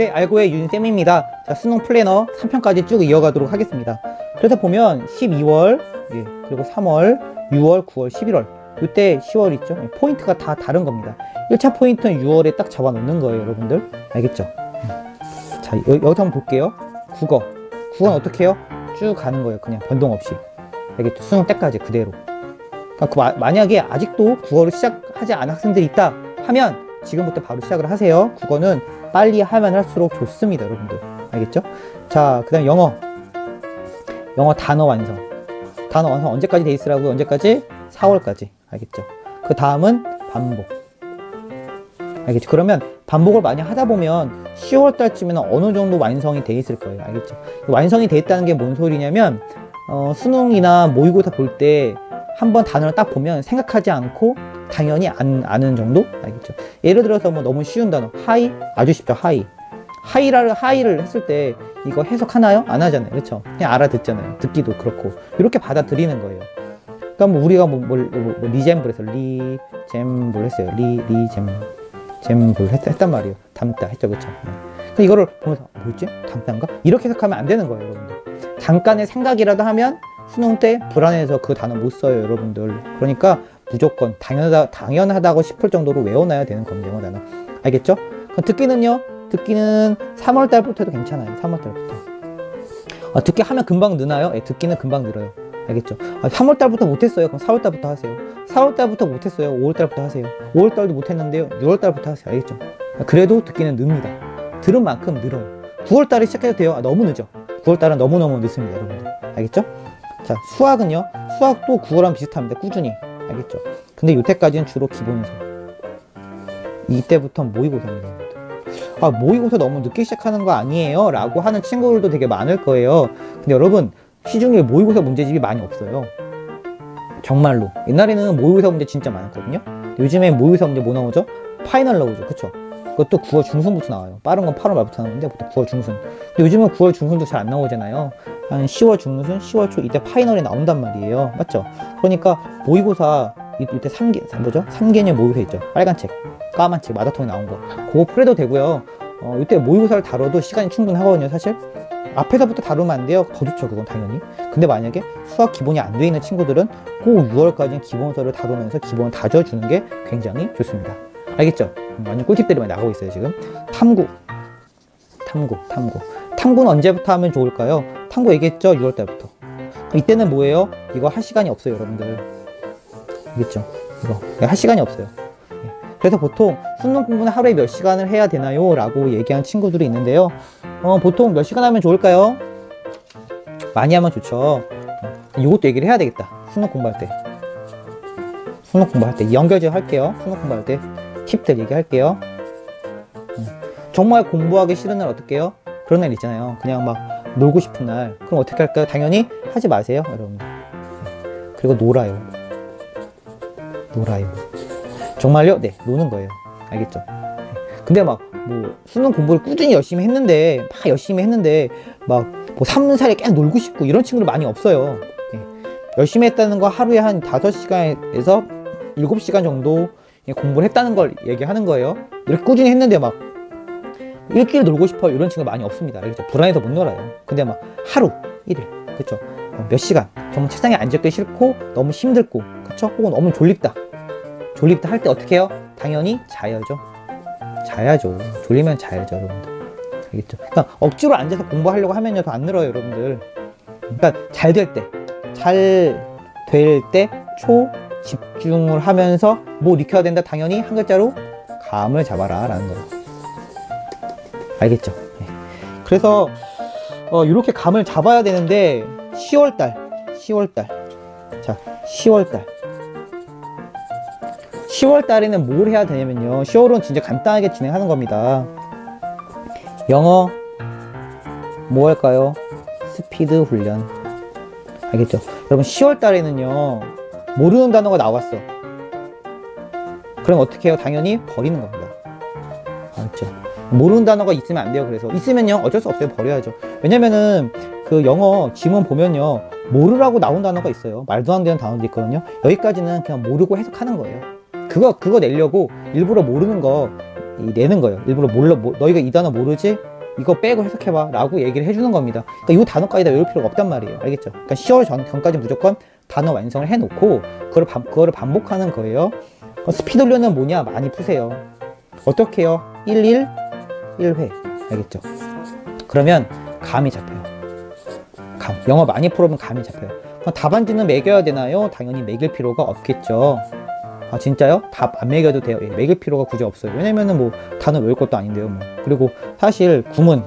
네, 알고의 윤쌤입니다. 자, 수능 플래너 3편까지 쭉 이어가도록 하겠습니다. 그래서 보면 12월, 예, 그리고 3월, 6월, 9월, 11월. 이때 10월 있죠? 예, 포인트가 다 다른 겁니다. 1차 포인트는 6월에 딱 잡아 놓는 거예요, 여러분들. 알겠죠? 음. 자, 여, 여기서 한번 볼게요. 국어. 국어는 어떻게 해요? 쭉 가는 거예요. 그냥 변동 없이. 알겠죠? 수능 때까지 그대로. 그러니까 그 마- 만약에 아직도 국어를 시작하지 않은 학생들이 있다 하면 지금부터 바로 시작을 하세요. 국어는 빨리 하면 할수록 좋습니다, 여러분들. 알겠죠? 자, 그 다음 영어. 영어 단어 완성. 단어 완성 언제까지 돼 있으라고요? 언제까지? 4월까지. 알겠죠? 그 다음은 반복. 알겠죠? 그러면 반복을 많이 하다 보면 10월 달쯤에는 어느 정도 완성이 돼 있을 거예요. 알겠죠? 완성이 돼 있다는 게 뭔 소리냐면, 어, 수능이나 모의고사 볼 때 한번 단어를 딱 보면 생각하지 않고 당연히 안, 아는 정도? 알겠죠? 예를 들어서 뭐 너무 쉬운 단어, 하이? 아주 쉽죠, 하이. 하이라를, 하이를 했을 때 이거 해석하나요? 안 하잖아요. 그렇죠? 그냥 알아듣잖아요. 듣기도 그렇고. 이렇게 받아들이는 거예요. 그러니까 뭐 우리가 뭐, 뭐, 뭐, 뭐 리잼블 해서 리, 잼블 했어요. 리, 잼블 했, 했단 말이에요. 담다 했죠. 그렇죠? 네. 그러니까 이거를 보면서 뭐지? 담다인가? 이렇게 해석하면 안 되는 거예요, 여러분들. 잠깐의 생각이라도 하면 수능 때 불안해서 그 단어 못 써요, 여러분들. 그러니까 무조건 당연하다, 당연하다고 싶을 정도로 외워놔야 되는 영어 단어. 알겠죠? 그럼 듣기는요? 듣기는 3월 달부터 해도 괜찮아요, 3월 달부터. 아, 듣기 하면 금방 느나요? 예, 듣기는 금방 늘어요. 알겠죠? 아, 3월 달부터 못했어요. 그럼 4월 달부터 하세요. 4월 달부터 못했어요. 5월 달부터 하세요. 5월 달도 못했는데요. 6월 달부터 하세요. 알겠죠? 아, 그래도 듣기는 늡니다. 들은 만큼 늘어요. 9월 달에 시작해도 돼요. 아, 너무 늦어. 9월 달은 너무너무 늦습니다, 여러분들. 알겠죠? 자, 수학은요. 수학도 9월랑 비슷합니다. 꾸준히. 알겠죠? 근데 요때까지는 주로 기본서. 이때부터 모의고사입니다. 아, 모의고사 너무 늦게 시작하는 거 아니에요? 라고 하는 친구들도 되게 많을 거예요. 근데 여러분, 시중에 모의고사 문제집이 많이 없어요. 정말로. 옛날에는 모의고사 문제 진짜 많았거든요. 요즘에 모의고사 문제 뭐 나오죠? 파이널 나오죠. 그쵸? 그것도 9월 중순부터 나와요. 빠른 건 8월 말부터 나오는데 보통 9월 중순. 근데 요즘은 9월 중순도 잘 안 나오잖아요. 한 10월 중순, 10월 초 이때 파이널이 나온단 말이에요. 맞죠? 그러니까 모의고사 이- 이때 3개 뭐죠? 3개년 모의고사 있죠. 빨간 책, 까만 책, 마다통에 나온 거. 그거 풀해도 되고요. 어, 이때 모의고사를 다뤄도 시간이 충분하거든요, 사실. 앞에서부터 다루면 안 돼요. 더 좋죠, 그건 당연히. 근데 만약에 수학 기본이 안 돼 있는 친구들은 꼭 6월까지는 기본서를 다루면서 기본을 다져주는 게 굉장히 좋습니다. 알겠죠? 음, 완전 꿀팁들이 많이 나가고 있어요, 지금. 탐구. 탐구, 탐구. 탐구는 언제부터 하면 좋을까요? 탐구 얘기했죠? 6월 달부터. 이때는 뭐예요? 이거 할 시간이 없어요, 여러분들. 알겠죠? 이거. 할 시간이 없어요. 예. 그래서 보통 수능 공부는 하루에 몇 시간을 해야 되나요? 라고 얘기한 친구들이 있는데요. 어, 보통 몇 시간 하면 좋을까요? 많이 하면 좋죠. 이것도 얘기를 해야 되겠다. 수능 공부할 때. 수능 공부할 때. 연결제 할게요. 수능 공부할 때. 팁들 얘기할게요. 음. 정말 공부하기 싫은 날 어떻게 해요? 그런 날 있잖아요. 그냥 막 놀고 싶은 날. 그럼 어떻게 할까요? 당연히 하지 마세요, 여러분. 네. 그리고 놀아요. 놀아요. 정말요? 네, 노는 거예요. 알겠죠? 네. 근데 막, 뭐, 수능 공부를 꾸준히 열심히 했는데, 막 열심히 했는데, 막, 뭐, 3 살에 계속 놀고 싶고, 이런 친구들 많이 없어요. 예. 열심히 했다는 거 하루에 한 5시간에서 7시간 정도 예, 공부를 했다는 걸 얘기하는 거예요. 이렇게 꾸준히 했는데 막, 일주일 놀고 싶어요. 이런 친구 많이 없습니다. 알겠죠? 불안해서 못 놀아요. 근데 막, 하루, 일일, 그쵸? 어, 몇 시간, 정말 책상에 앉기 싫고, 너무 힘들고, 그쵸? 혹은 너무 졸립다. 졸립다 할 때 어떻게 해요? 당연히 자야죠. 자야죠. 졸리면 자야죠, 여러분들. 알겠죠? 그러니까 억지로 앉아서 공부하려고 하면요, 더 안 늘어요, 여러분들. 그러니까 잘 될 때, 잘 될 때, 초, 집중을 하면서 뭐 익혀야 된다? 당연히 한 글자로 감을 잡아라, 라는 거예요. 알겠죠? 네. 그래서, 어, 이렇게 감을 잡아야 되는데, 10월달, 10월달. 자, 10월달. 10월 달에는 뭘 해야 되냐면요. 10월은 진짜 간단하게 진행하는 겁니다. 영어, 뭐 할까요? 스피드 훈련. 알겠죠? 여러분, 10월 달에는요, 모르는 단어가 나왔어. 그럼 어떻게 해요? 당연히 버리는 겁니다. 알겠죠? 모르는 단어가 있으면 안 돼요. 그래서 있으면요, 어쩔 수 없어요. 버려야죠. 왜냐면은 그 영어 지문 보면요, 모르라고 나온 단어가 있어요. 말도 안 되는 단어도 있거든요. 여기까지는 그냥 모르고 해석하는 거예요. 그거 그거 내려고 일부러 모르는 거 이- 내는 거예요. 일부러 몰라 모- 너희가 이 단어 모르지? 이거 빼고 해석해봐 라고 얘기를 해주는 겁니다. 그러니까 이 단어까지 다 외울 필요가 없단 말이에요. 알겠죠? 그러니까 10월 전, 전까지 무조건 단어 완성을 해놓고 그걸, 반, 그거를 반복하는 거예요. 스피드 훈련은 뭐냐? 많이 푸세요. 어떻게 해요? 11, 1 회. 알겠죠? 그러면 감이 잡혀요. 감. 영어 많이 풀어보면 감이 잡혀요. 그럼 답안지는 매겨야 되나요? 당연히 매길 필요가 없겠죠. 아 진짜요? 답 안 매겨도 돼요. 예, 매길 필요가 굳이 없어요. 왜냐면은 뭐 단어 외울 것도 아닌데요. 뭐. 그리고 사실 구문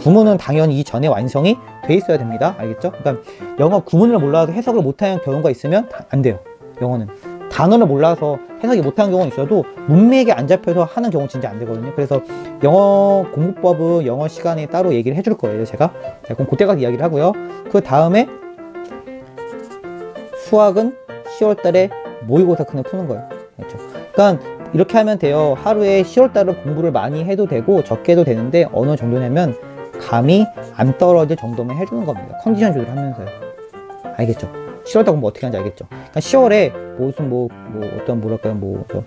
구문은 당연히 이전에 완성이 돼 있어야 됩니다. 알겠죠? 그러니까 영어 구문을 몰라서 해석을 못하는 경우가 있으면 다- 안 돼요. 영어는 단어를 몰라서 해석이 못하는 경우는 있어도 문맥이 안 잡혀서 하는 경우 진짜 안 되거든요. 그래서 영어 공부법은 영어 시간에 따로 얘기를 해줄 거예요. 제가 자, 그럼 그때 가서 이야기를 하고요. 그 다음에 수학은 10월 달에 모의고사 큰을 푸는 거예요. 그렇죠. 그러니까 이렇게 하면 돼요. 하루에 10월달은 공부를 많이 해도 되고 적게 해도 되는데 어느 정도냐면 감이 안 떨어질 정도만 해주는 겁니다. 컨디션 조절하면서요. 알겠죠? 10월달 공부 어떻게 하는지 알겠죠? 그러니까 10월에 무슨 뭐, 뭐 어떤 뭐랄까요 뭐 저,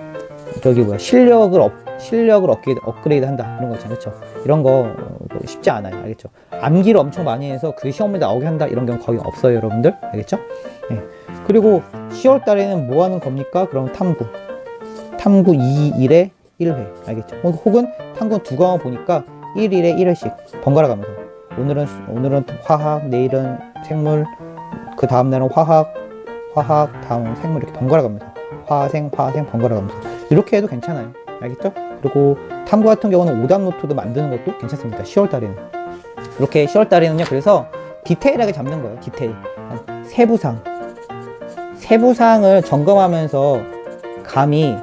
저기 뭐야 실력을 업 실력을 업그레이드, 업그레이드 한다 이런 거 있잖아요, 그렇죠? 이런 거 어, 뭐 쉽지 않아요, 알겠죠? 암기를 엄청 많이 해서 그 시험에 나오게 한다 이런 경우 거의 없어요, 여러분들, 알겠죠? 예. 그리고 10월 달에는 뭐 하는 겁니까? 그럼 탐구. 탐구 2, 1에 1회. 알겠죠? 혹- 혹은 탐구 두 과목 보니까 1일에 1회씩 번갈아 가면서. 오늘은, 수- 오늘은 화학, 내일은 생물, 그 다음 날은 화학, 화학, 다음은 생물 이렇게 번갈아 가면서. 화생, 화생 번갈아 가면서. 이렇게 해도 괜찮아요. 알겠죠? 그리고 탐구 같은 경우는 오답 노트도 만드는 것도 괜찮습니다. 10월 달에는. 이렇게 10월 달에는요. 그래서 디테일하게 잡는 거예요. 디테일. 세부상. 세부상을 점검하면서 감이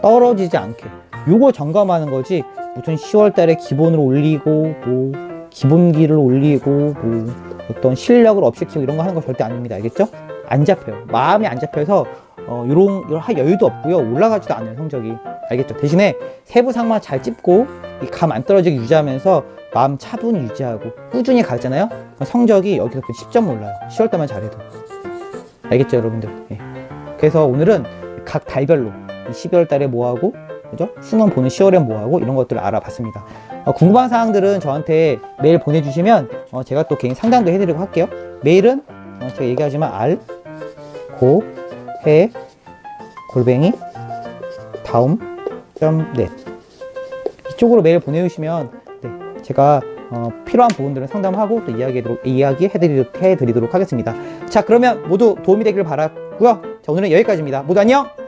떨어지지 않게 요거 점검하는 거지 무슨 10월 달에 기본을 올리고 뭐 기본기를 올리고 뭐 어떤 실력을 업시키고 이런 거 하는 거 절대 아닙니다 알겠죠? 안 잡혀요 마음이 안 잡혀서 어 요런 요런 할 여유도 없고요 올라가지도 않아요 성적이 알겠죠? 대신에 세부 상만 잘 찝고 이감안 떨어지게 유지하면서 마음 차분히 유지하고 꾸준히 가잖아요 성적이 여기서 10점 올라요 10월 달만 잘해도 알겠죠, 여러분들? 예. 그래서 오늘은 각 달별로 12월 달에 뭐 하고, 그죠? 수능 보는 10월에 뭐 하고 이런 것들을 알아봤습니다. 어, 궁금한 사항들은 저한테 메일 보내주시면 어, 제가 또 개인 상담도 해드리고 할게요. 메일은 어, 제가 얘기하지만 r 고해 골뱅이 다음 점 net 이쪽으로 메일 보내주시면 네, 제가 어, 필요한 부분들은 상담하고 또 이야기 이야기해드리도록 해드리도록 하겠습니다. 자, 그러면 모두 도움이 되길 바라고요. 자, 오늘은 여기까지입니다. 모두 안녕.